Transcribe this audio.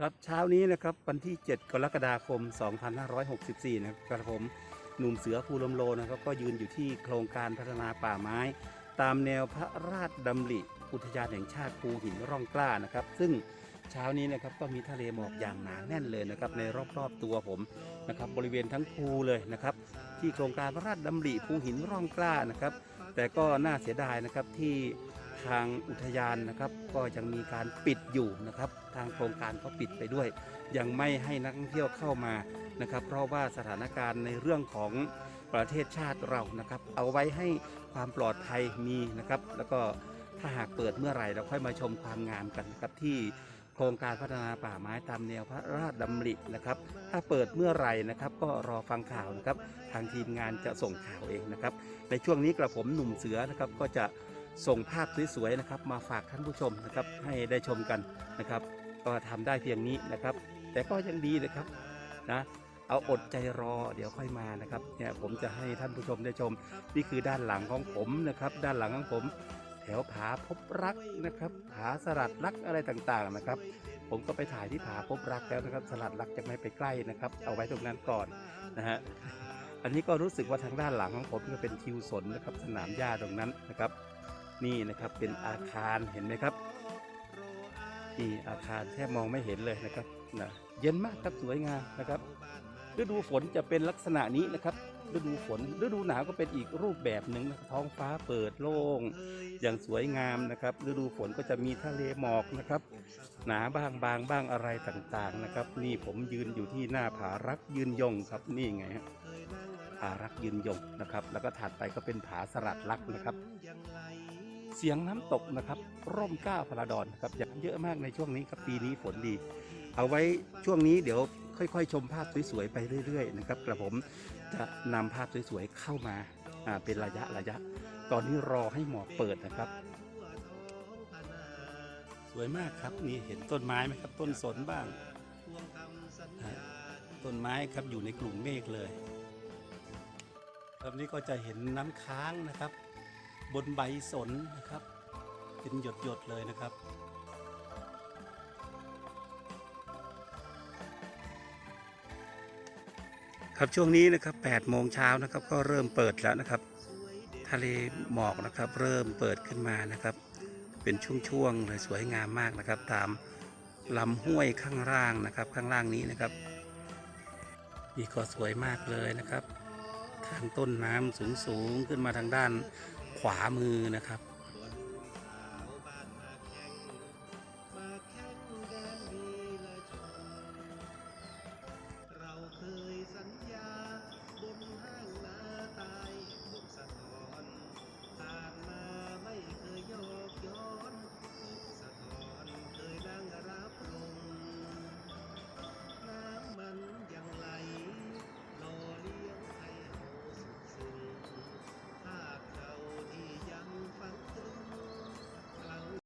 ครับเช้านี้นะครับวันที่ 7 กรกฎาคม 2564 นะครับผมหนุ่มเสือภูลมโลนะครับก็ยืนอยู่ที่โครงการพัฒนาป่าไม้ ตามแนวพระราชดำริอุทยานแห่งชาติภูหินร่องกล้านะครับ ซึ่งเช้านี้นะครับก็มีทะเลหมอกอย่างหนาแน่นเลยนะครับในรอบๆตัวผมนะครับบริเวณทั้งภูเลยนะครับ ที่โครงการพระราชดำริภูหินร่องกล้านะครับ แต่ก็น่าเสียดายนะครับที่ ทางอุทยานนะครับ ก็ยังมีการปิดอยู่นะครับ ทางโครงการก็ปิดไปด้วย ยังไม่ให้นักท่องเที่ยวเข้ามานะครับ เพราะว่าสถานการณ์ในเรื่องของประเทศชาติเรานะครับ เอาไว้ให้ความปลอดภัยมีนะครับ แล้วก็ถ้าหากเปิดเมื่อไหร่เราค่อยมาชมความงามกันนะครับที่โครงการพัฒนาป่าไม้ตามแนวพระราชดำรินะครับ ถ้าเปิดเมื่อไหร่นะครับ ก็รอฟังข่าวนะครับ ทางทีมงานจะส่งข่าวเองนะครับ ในช่วงนี้กระผมหนุ่มเสือนะครับก็จะ ส่งภาพสวยๆนะครับ มาฝากท่านผู้ชมนะครับให้ได้ชมกันนะครับ ก็ทำได้เพียงนี้นะครับ แต่ก็ยังดีนะครับนะเอาอดใจรอเดี๋ยวค่อยมานะครับเนี่ยผมจะให้ท่านผู้ชมได้ชม นี่คือด้านหลังของผมนะครับ ด้านหลังของผม แถวผาพบรักนะครับ ผาสลัดรักอะไรต่างๆนะครับ ผมก็ไปถ่ายที่ผาพบรักแล้วนะครับ สลัดรักจะไม่ไปใกล้นะครับ เอาไว้ตรงนั้นก่อนนะฮะอันนี้ก็รู้สึกว่าทางด้านหลังของผมก็เป็นทิวสนนะครับ สนามหญ้าตรงนั้นนะครับ นี่นะครับเป็นอาคารเห็นไหมครับนี่อาคารแทบมองไม่เห็นเลยนะครับนะเย็นมากครับสวยงามนะครับ ฤดูฝนจะเป็นลักษณะนี้นะครับฤดูฝนฤดูหนาวก็เป็นอีกรูปแบบหนึ่งนะท้องฟ้าเปิดโล่ง อย่างสวยงามนะครับ ฤดูฝนก็จะมีทะเลหมอกนะครับ หนาบ้างบางบ้างอะไรต่างๆนะครับ นี่ผมยืนอยู่ที่หน้าผารักยืนยงครับนี่ไงฮะผารักยืนยงนะครับ แล้วก็ถัดไปก็เป็นผาสลัดรักนะครับ เสียงน้ำตกนะครับ ร่มก้าพระดอนนะครับอย่างเยอะมากในช่วงนี้ครับปีนี้ฝนดี เอาไว้ช่วงนี้เดี๋ยวค่อยๆ ชมภาพสวยๆไปเรื่อยๆนะครับกระผมจะนำภาพสวยๆเข้ามาเป็นระยะระยะ ตอนนี้รอให้หมอกเปิดนะครับ สวยมากครับนี่เห็นต้นไม้ไหมครับ ต้นสนบ้าง ต้นไม้ครับอยู่ในกลุ่มเมฆเลยครับนี้ก็จะเห็นน้ำค้างนะครับ บนใบสนนะครับ เป็นหยดๆเลยนะครับครับช่วงนี้นะครับ8โมงเช้านะครับก็เริ่มเปิดแล้วนะครับ ทะเลหมอกนะครับ เริ่มเปิดขึ้นมานะครับ เป็นช่วงๆเลยสวยงามมากนะครับ ตามลำห้วยข้างล่างนะครับ ข้างล่างนี้นะครับนี่ก็สวยมากเลยนะครับ ทางต้นน้ำสูงๆขึ้นมาทางด้าน ขวามือนะครับ